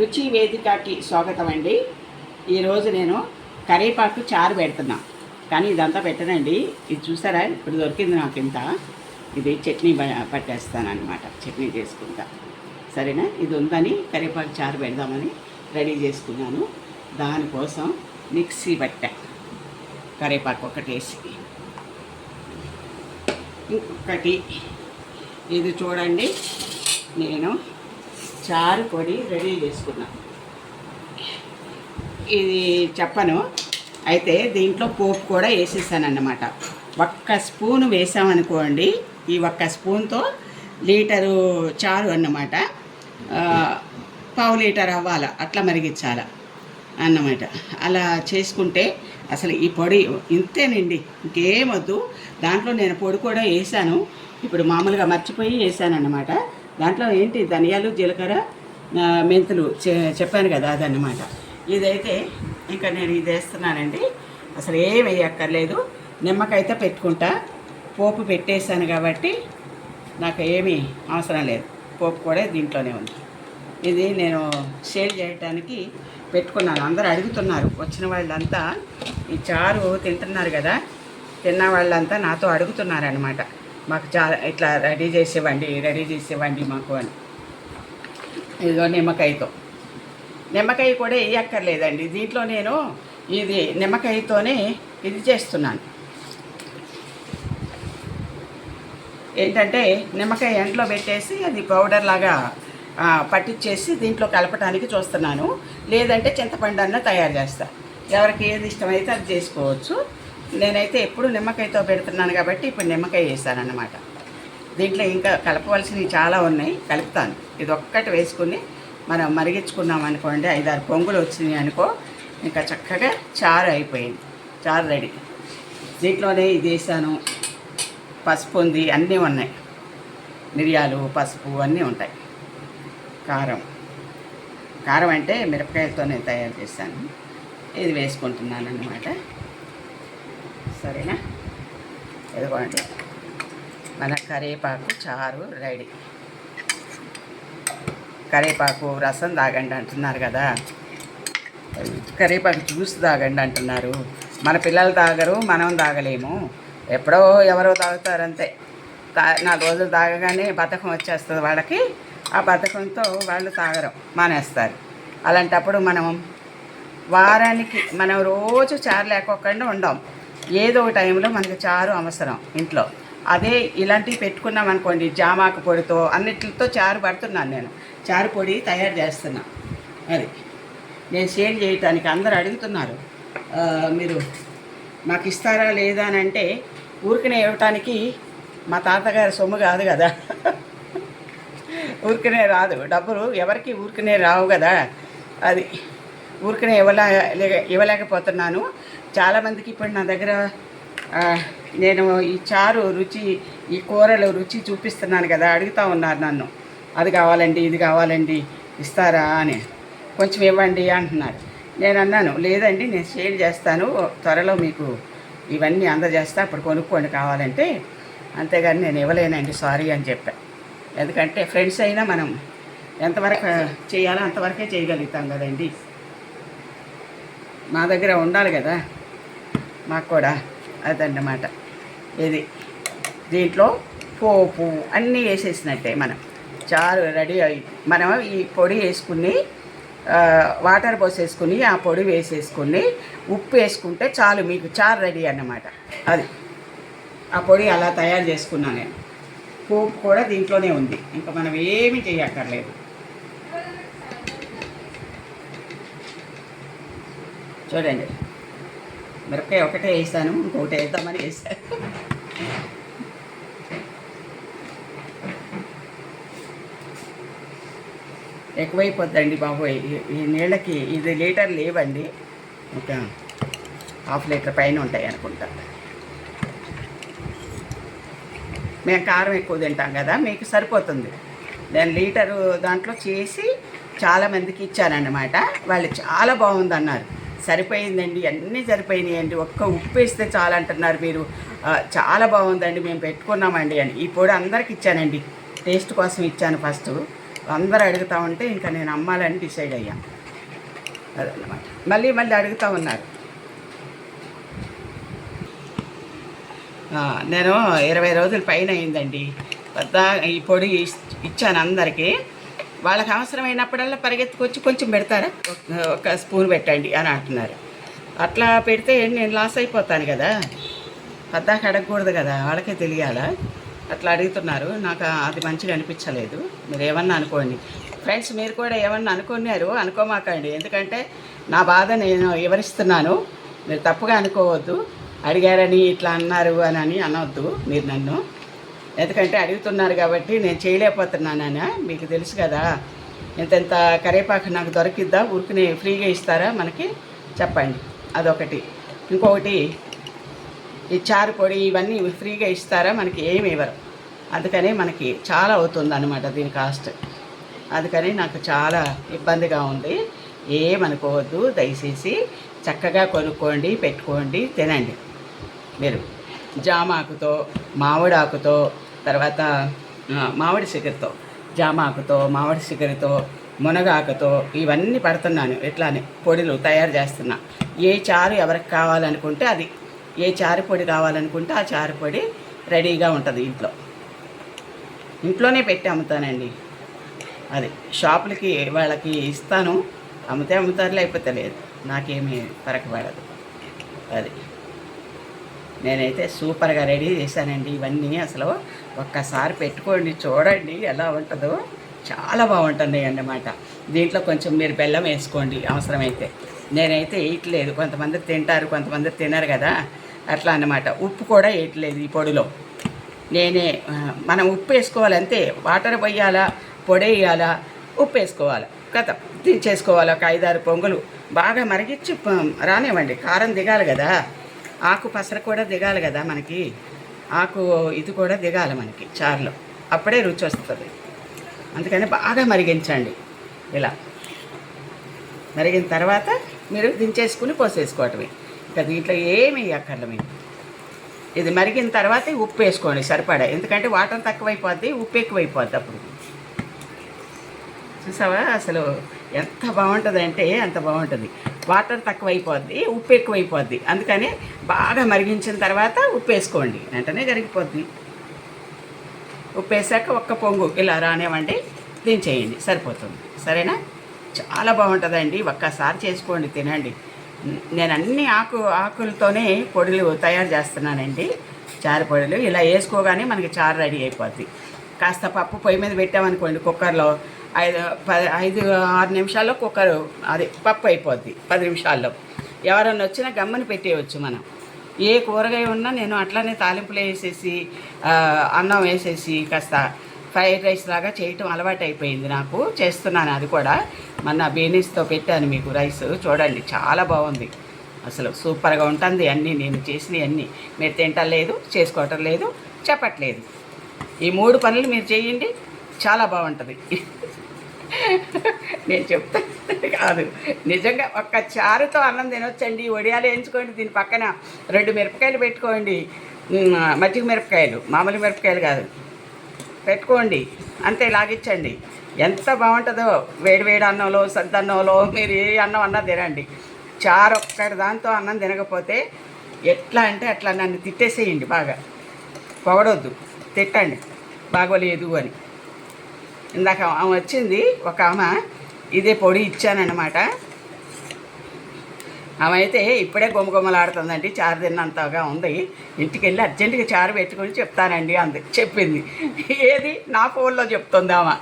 రుచి వేదికకి స్వాగతం అండి ఈరోజు నేను కరివేపాకు చారు పెడుతున్నా. కానీ ఇదంతా పెట్టనండి. ఇది చూసారా? ఇప్పుడు దొరికింది నాకు ఇంత. ఇది చట్నీ బ- చట్నీ చేసుకుంటా. సరేనా? ఇది ఉందని కరివేపాకు చారు పెడదామని రెడీ చేసుకున్నాను. దానికోసం మిక్సీ పట్టా. కరివేపాకు ఒకటి వేసి. ఇంకొకటి. ఇది చూడండి. నేను చారు పొడి రెడీ చేసుకున్నాం. ఇది చెప్పను. అయితే దీంట్లో పోపు కూడా వేసేసాను అన్నమాట ఒక్క స్పూన్ వేసామనుకోండి ఈ ఒక్క స్పూన్తో లీటరు చారు అన్నమాట. పావు లీటర్ అవ్వాల అట్లా మరిగించాల అన్నమాట. అలా చేసుకుంటే అసలు ఈ పొడి ఇంతేనండి ఇంకేమొద్దు దాంట్లో నేను పొడి కూడా వేసాను. ఇప్పుడు మామూలుగా మర్చిపోయి వేసాను అన్నమాట దాంట్లో ఏంటి ధనియాలు జీలకర్ర మెంతులు చె- చెప్పాను కదా అదన్నమాట. ఇదైతే ఇంకా నేను ఇది వేస్తున్నానండి. అసలు ఏం వేయక్కర్లేదు. నిమ్మకాయతో పెట్టుకుంటా. పోపు పెట్టేశాను కాబట్టి నాకు ఏమీ అవసరం లేదు. పోపు కూడా దీంట్లోనే ఉంది. ఇది నేను షేర్ చేయడానికి పెట్టుకున్నాను. అందరూ అడుగుతున్నారు. వచ్చిన వాళ్ళంతా ఈ చారు తింటున్నారు కదా. తిన్న వాళ్ళంతా నాతో అడుగుతున్నారు అనమాట మాకు చాలా ఇట్లా రెడీ చేసేవ్వండి రెడీ చేసేవ్వండి మాకు అని. ఇదిగో నిమ్మకాయతో. నిమ్మకాయ కూడా వేయక్కర్లేదండి. దీంట్లో నేను ఇది నిమ్మకాయతోనే ఇది చేస్తున్నాను. ఏంటంటే నిమ్మకాయ ఎండలో పెట్టేసి అది పౌడర్ లాగా పట్టించేసి దీంట్లో కలపడానికి చూస్తున్నాను. లేదంటే చింతపండు అన్న తయారు చేస్తాను ఎవరికి ఏది ఇష్టమైతే అది చేసుకోవచ్చు. నేనైతే ఎప్పుడు నిమ్మకాయతో పెడుతున్నాను కాబట్టి ఇప్పుడు నిమ్మకాయ వేసానన్నమాట. దీంట్లో ఇంకా కలపవలసినవి చాలా ఉన్నాయి కలుపుతాను. ఇది ఒక్కటి వేసుకుని మనం మరిగించుకున్నాం అనుకోండి ఐదారు పొంగులు వచ్చినాయి అనుకో ఇంకా చక్కగా చారు అయిపోయింది. చారు రెడీ. దీంట్లోనే ఇది వేసాను పసుపు ఉంది అన్నీ ఉన్నాయి. మిరియాలు పసుపు అన్నీ ఉంటాయి. కారం. కారం అంటే మిరపకాయలతోనే తయారు చేశాను. ఇది వేసుకుంటున్నాను అన్నమాట సరేనా? ఇదిగోండి. మన కరివేపాకు చారు రెడీ. కరివేపాకు రసం తాగండి అంటున్నారు కదా. కరివేపాకు జ్యూస్ తాగండి అంటున్నారు. మన పిల్లలు తాగరు మనం తాగలేము. ఎప్పుడో ఎవరో తాగుతారంతే తా నాలుగు రోజులు తాగగానే బతకం వచ్చేస్తుంది వాళ్ళకి. ఆ బతకంతో వాళ్ళు తాగరు మానేస్తారు. అలాంటప్పుడు మనం వారానికి మనం రోజు చారు లేకోకుండా ఉండం. ఏదో ఒక టైంలో మనకి చారు అవసరం ఇంట్లో. అదే ఇలాంటివి పెట్టుకున్నాం అనుకోండి జామాకు పొడితో అన్నిటితో చారు పడుతున్నాను నేను. చారు పొడి తయారు చేస్తున్నా. అది. నేను షేర్ చేయటానికి అందరు అడుగుతున్నారు. మీరు నాకు ఇస్తారా లేదా అని అంటే ఊరికనే ఇవ్వటానికి మా తాతగారి సొమ్ము కాదు కదా. ఊరికనే రాదు. డబ్బులు ఎవరికి ఊరికనే రావు కదా. అది. ఊరికనే ఇవ్వలే ఇవ్వలేకపోతున్నాను. చాలామందికి ఇప్పుడు నా దగ్గర నేను ఈ చారు రుచి ఈ కూరలు రుచి చూపిస్తున్నాను కదా అడుగుతూ ఉన్నారు నన్ను. అది కావాలండి ఇది కావాలండి ఇస్తారా అని. కొంచెం ఇవ్వండి అంటున్నారు. నేను అన్నాను లేదండి నేను షేర్ చేస్తాను త్వరలో మీకు ఇవన్నీ అందజేస్తా అప్పుడు కొనుక్కోండి కావాలంటే. అంతేగాని నేను ఇవ్వలేనండి సారీ అని చెప్పా. ఎందుకంటే ఫ్రెండ్స్ అయినా మనం ఎంతవరకు చేయాలో అంతవరకే చేయగలుగుతాం కదండి. మా దగ్గర ఉండాలి కదా. మాకు కూడా అదన్నమాట. ఇది దీంట్లో పోపు అన్నీ వేసేసినట్టే మనం. చారు రెడీ అయ్యి మనం ఈ పొడి వేసుకుని వాటర్ పోసేసుకుని ఆ పొడి వేసేసుకుని ఉప్పు వేసుకుంటే చాలు మీకు చారు రెడీ అన్నమాట. అది. ఆ పొడి అలా తయారు చేసుకున్నాను నేను. పోపు కూడా దీంట్లోనే ఉంది. ఇంకా మనం ఏమీ చేయక్కర్లేదు. చూడండి. మిరపకాయ ఒకటే వేసాను ఇంకొకటి వేద్దామని వేసాను. ఎక్కువైపోద్దండి బాబోయ్ ఈ- నీళ్ళకి ఇది లీటర్ లేవండి. ఒక హాఫ్ లీటర్ పైన ఉంటాయి అనుకుంటా. మేము కారం ఎక్కువ తింటాం కదా మీకు సరిపోతుంది. నేను లీటరు దాంట్లో చేసి చాలామందికి ఇచ్చానన్నమాట వాళ్ళు చాలా బాగుంది అన్నారు సరిపోయిందండి అన్నీ సరిపోయినాయండి. ఒక్క ఉప్పు వేస్తే చాలా అంటున్నారు మీరు చాలా బాగుందండి మేము పెట్టుకున్నామండి అని. ఈ పొడి అందరికి ఇచ్చానండి. టేస్ట్ కోసం ఇచ్చాను ఫస్ట్. అందరూ అడుగుతా ఉంటే ఇంకా నేను అమ్మాలని డిసైడ్ అయ్యా. అదన్నమాట. మళ్ళీ మళ్ళీ అడుగుతూ ఉన్నారు. నేను ఇరవై రోజుల పైన అయిందండి. పెద్ద ఈ పొడి ఇచ్చాను అందరికీ. వాళ్ళకి అవసరమైనప్పుడల్లా పరిగెత్తుకొచ్చి కొంచెం పెడతారా? ఒక- స్పూన్ పెట్టండి అని అంటున్నారు. అట్లా పెడితే నేను లాస్ అయిపోతాను కదా. పద్దాక అడగకూడదు కదా వాళ్ళకే తెలియాలా? అట్లా అడుగుతున్నారు. నాకు అది మంచిగా అనిపించలేదు. మీరు ఏమన్నా అనుకోండి. ఫ్రెండ్స్ మీరు కూడా ఏమన్నా అనుకున్నారు అనుకోమాకండి. ఎందుకంటే నా బాధ నేను వివరిస్తున్నాను. మీరు తప్పుగా అనుకోవద్దు. అడిగారని ఇట్లా అన్నారు అని అని అనవద్దు మీరు నన్ను. ఎందుకంటే అడుగుతున్నారు కాబట్టి నేను చేయలేకపోతున్నానా మీకు తెలుసు కదా. ఇంతెంత కరేపాకు నాకు దొరికిద్దా? ఉరికిని ఫ్రీగా ఇస్తారా మనకి? చెప్పండి. అదొకటి. ఇంకొకటి ఈ చారు పొడి ఇవన్నీ ఫ్రీగా ఇస్తారా? మనకి ఏమి ఇవ్వరు. అందుకని మనకి చాలా అవుతుంది అనమాట దీని కాస్ట్. అందుకని నాకు చాలా ఇబ్బందిగా ఉంది. ఏమనుకోవద్దు దయచేసి చక్కగా కొనుక్కోండి పెట్టుకోండి తినండి. మీరు. జామాకుతో మామిడాకుతో తర్వాత మామిడి సిగరితో జామాకుతో మామిడి సిగరితో మునగాకుతో ఇవన్నీ పడుతున్నాను ఇట్లానే పొడిలు తయారు చేస్తున్నా. ఏ చారు ఎవరికి కావాలనుకుంటే అది. ఏ చారు పొడి కావాలనుకుంటే ఆ చారు పొడి రెడీగా ఉంటుంది ఇంట్లో. ఇంట్లోనే పెట్టి అమ్ముతానండి. అది షాపులకి వాళ్ళకి ఇస్తాను. అమ్మితే అమ్ముతారు లేకపోతే లేదు. నాకేమీ ఫరక పడదు అది. నేనైతే సూపర్గా రెడీ చేశానండి. ఇవన్నీ అసలు ఒక్కసారి పెట్టుకోండి చూడండి ఎలా ఉంటుందో. చాలా బాగుంటుంది అన్నమాట. దీంట్లో కొంచెం మీరు బెల్లం వేసుకోండి అవసరమైతే. నేనైతే వేయట్లేదు. కొంతమంది తింటారు కొంతమంది తినరు కదా. అట్లా అన్నమాట. ఉప్పు కూడా వేయట్లేదు ఈ పొడిలో. నేనే మనం ఉప్పు వేసుకోవాలంటే వాటర్ పోయాలా పొడి వేయాలా ఉప్పు వేసుకోవాలి. కథ. దించేసుకోవాలి ఒక ఐదారు పొంగులు. బాగా మరిగించి రానివ్వండి. కారం దిగాలి కదా. ఆకు పసర కూడా దిగాలి కదా మనకి. ఆకు ఇది కూడా దిగాలి మనకి చారులో. అప్పుడే రుచి వస్తుంది. అందుకని బాగా మరిగించండి. ఇలా. మరిగిన తర్వాత మీరు దించేసుకుని పోసేసుకోవటమే. ఇంకా దీంట్లో ఏమి అక్కర్ల మీరు ఇది మరిగిన తర్వాత ఉప్పు వేసుకోండి సరిపడా. ఎందుకంటే వాటర్ తక్కువైపోద్ది ఉప్పు ఎక్కువైపోద్ది అప్పుడు. చూసావా? అసలు ఎంత బాగుంటుంది అంటే అంత బాగుంటుంది. వాటర్ తక్కువైపోద్ది ఉప్పు ఎక్కువైపోద్ది. అందుకని బాగా మరిగించిన తర్వాత ఉప్పు వేసుకోండి వెంటనే కరిగిపోద్ది. ఉప్పు వేసాక ఒక్క పొంగు ఇలా రానివ్వండి దించేయండి సరిపోతుంది. సరేనా? చాలా బాగుంటుందండి. ఒక్కసారి చేసుకోండి తినండి. నేను అన్ని ఆకు ఆకులతోనే పొడులు తయారు చేస్తున్నానండి. చారు పొడులు. ఇలా వేసుకోగానే మనకి చారు రెడీ అయిపోద్ది. కాస్త పప్పు పొయ్యి మీద పెట్టామనుకోండి కుక్కర్లో ఐదు పది ఐదు ఆరు నిమిషాల్లో కుక్కర్ అది పప్పు అయిపోద్ది పది నిమిషాల్లో ఎవరన్నా వచ్చినా గమ్మని పెట్టేయచ్చు మనం. ఏ కూరగాయ ఉన్నా నేను అట్లానే తాలింపులు వేసేసి అన్నం వేసేసి కాస్త ఫ్రైడ్ రైస్ లాగా చేయటం అలవాటు అయిపోయింది నాకు. చేస్తున్నాను అది కూడా. మొన్న బీనీస్తో పెట్టాను మీకు రైస్. చూడండి చాలా బాగుంది. అసలు సూపర్గా ఉంటుంది అన్నీ. నేను చేసినవి అన్నీ. మీరు తింటలేదు చేసుకోవటం లేదు చెప్పట్లేదు. ఈ మూడు పనులు మీరు చేయండి చాలా బాగుంటుంది. నేను చెప్తా కాదు. నిజంగా ఒక్క చారుతో అన్నం తినొచ్చండి. వడియాలు వేయించుకోండి దీని పక్కన. రెండు మిరపకాయలు పెట్టుకోండి. మజ్జిగ మిరపకాయలు. మామూలు మిరపకాయలు కాదు. పెట్టుకోండి. అంతే లాగించండి ఎంత బాగుంటుందో వేడి వేడి అన్నంలో సద్దన్నంలో మీరు ఏ అన్నం అన్నా తినండి. చారు ఒక్కటి దాంతో అన్నం తినకపోతే ఎట్లా అంటే అట్లా నన్ను తిట్టేసేయండి బాగా. పొగడొద్దు. తిట్టండి. బాగోలేదు అని. ఇందాక ఆమె వచ్చింది ఒక ఆమె ఇదే పొడి ఇచ్చానన్నమాట. ఆమె అయితే ఇప్పుడే గుమగుమలాడుతుందండి చారు తిన్నంతగా ఉంది. ఇంటికి వెళ్ళి అర్జెంటుగా చారు పెట్టుకుని చెప్తానండి అంది చెప్పింది. ఏది? నా ఫోన్లో చెప్తుంది ఆమె.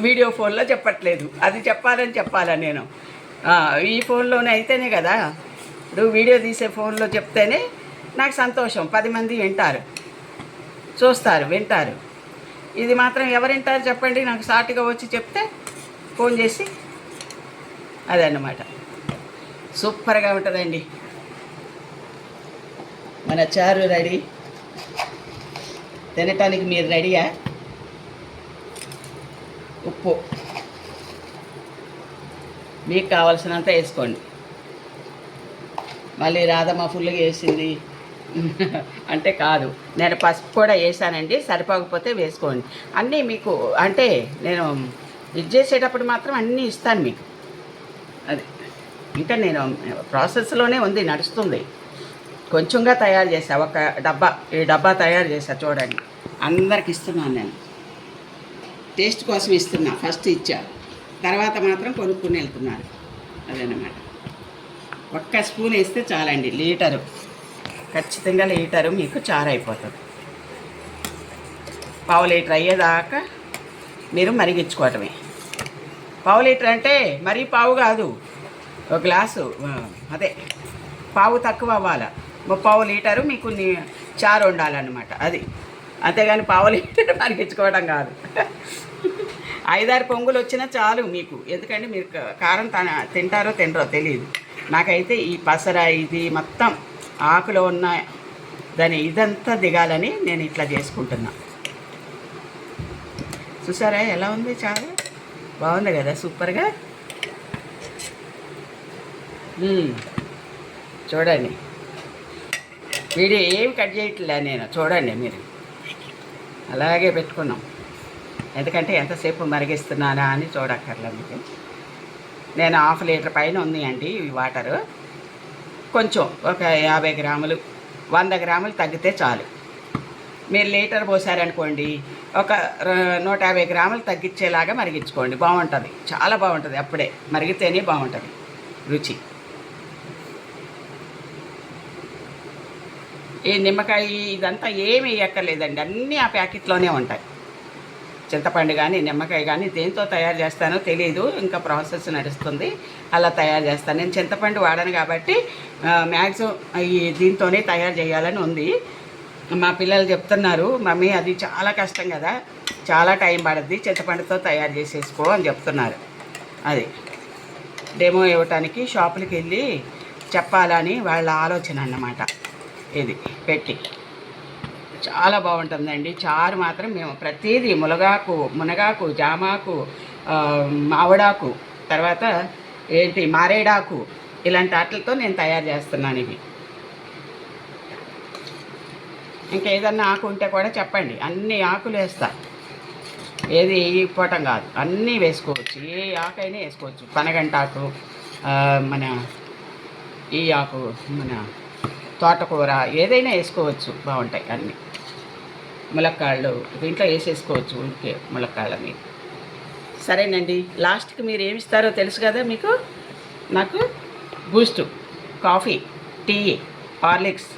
వీడియో ఫోన్లో చెప్పట్లేదు. అది చెప్పాలని చెప్పాలా నేను. ఈ ఫోన్లోనే అయితేనే కదా. ఇప్పుడు వీడియో తీసే ఫోన్లో చెప్తేనే నాకు సంతోషం. పది మంది వింటారు. చూస్తారు వింటారు. ఇది మాత్రం ఎవరింటారు చెప్పండి నాకు సాటిగా వచ్చి చెప్తే ఫోన్ చేసి అదన్నమాట. సూపర్గా ఉంటుందండి. మన చారు రెడీ. తినటానికి మీరు రెడీయా? ఉప్పు. మీకు కావాల్సినంత వేసుకోండి. మళ్ళీ రాధమ్మ ఫుల్గా వేసింది. అంటే కాదు. నేను పసుపు కూడా వేసానండి సరిపోకపోతే వేసుకోండి. అన్నీ మీకు అంటే నేను ఇది చేసేటప్పుడు మాత్రం అన్నీ ఇస్తాను మీకు. అది. ఇంకా నేను ప్రాసెస్లోనే ఉంది నడుస్తుంది. కొంచెంగా తయారు చేసా ఒక డబ్బా ఈ డబ్బా తయారు చేసా చూడండి. అందరికి ఇస్తున్నాను నేను. టేస్ట్ కోసం ఇస్తున్నా ఫస్ట్ ఇచ్చా. తర్వాత మాత్రం కొనుక్కుని వెళ్తున్నారు. అదనమాట ఒక్క స్పూన్ వేస్తే చాలండి లీటరు. ఖచ్చితంగా లీటరు మీకు చారు అయిపోతుంది పావు లీటర్ అయ్యేదాకా మీరు మరిగించుకోవటమే. పావు లీటర్ అంటే మరీ పావు కాదు ఒక గ్లాసు అదే పావు తక్కువ అవ్వాలి పావు లీటరు మీకు నీ- చారు ఉండాలన్నమాట అది. అంతేగాని పావు లీటర్ మరిగించుకోవడం కాదు. ఐదారు పొంగులు వచ్చినా చాలు మీకు. ఎందుకంటే మీరు కారం తన- తింటారో తినరో తెలియదు నాకైతే ఈ పసర ఇది మొత్తం ఆకులో ఉన్న దాని ఇదంతా దిగాలని నేను ఇట్లా చేసుకుంటున్నా. చూసారా? ఎలా ఉంది చారు? బాగుంది కదా? సూపర్గా? చూడండి. వీడియో ఏమి కట్ చేయట్లే నేను. చూడండి మీరు. అలాగే పెట్టుకున్నాం. ఎందుకంటే ఎంతసేపు మరిగిస్తున్నానా అని చూడక్కర్లే మీకు నేను హాఫ్ లీటర్ పైన ఉంది అండి ఈ వాటరు. కొంచెం ఒక యాభై గ్రాములు వంద గ్రాములు తగ్గితే చాలు. మీరు లీటర్ పోసారనుకోండి ఒక నూట యాభై గ్రాములు తగ్గించేలాగా మరిగించుకోండి. బాగుంటుంది. చాలా బాగుంటుంది అప్పుడే. మరిగితేనే బాగుంటుంది. రుచి. ఈ నిమ్మకాయ ఇదంతా ఏమి వేయక్కర్లేదండి అన్నీ ఆ ప్యాకెట్లోనే ఉంటాయి. చింతపండు కానీ నిమ్మకాయ కానీ దేంతో తయారు చేస్తానో తెలియదు ఇంకా ప్రాసెస్ నడుస్తుంది. అలా తయారు చేస్తాను. నేను చింతపండు వాడాను కాబట్టి మ్యాక్సిమం ఈ దీంతోనే తయారు చేయాలని ఉంది. మా పిల్లలు చెప్తున్నారు మమ్మీ అది చాలా కష్టం కదా. చాలా టైం పడుద్ది. చింతపండుతో తయారు చేసేసుకో అని చెప్తున్నారు. అది డెమో ఇవ్వటానికి షాపులకి వెళ్ళి చెప్పాలని వాళ్ళ ఆలోచన అన్నమాట. ఇది పెట్టి. చాలా బాగుంటుందండి. చారు మాత్రం మేము ప్రతిదీ మునగాకు మునగాకు జామాకు మావడాకు తర్వాత ఏంటి మారేడాకు ఇలాంటి వాటితో నేను తయారు చేస్తున్నాను ఇవి. ఇంకేదన్నా ఆకు ఉంటే కూడా చెప్పండి. అన్ని ఆకులు వేస్తా. ఏది ఇవ్వటం కాదు. అన్నీ వేసుకోవచ్చు. ఏ ఆకైనా వేసుకోవచ్చు. పనగంటాకు ఆకు మన ఈ ఆకు మన తోటకూర ఏదైనా వేసుకోవచ్చు. బాగుంటాయి అన్నీ. ములక్కాళ్ళు. దీంట్లో వేసేసుకోవచ్చు ఉడికే ములక్కాళ్ళ మీద సరేనండి. లాస్ట్కి మీరు ఏమి ఇస్తారో తెలుసు కదా మీకు? నాకు బూస్ట్ కాఫీ టీ హార్లిక్స్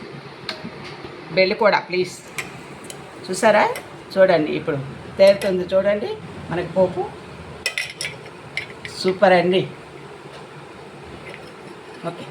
బెల్లి కూడా ప్లీజ్. చూసారా? చూడండి ఇప్పుడు తేరుతుంది చూడండి. మనకి పోపు. సూపర్ అండి. ఓకే.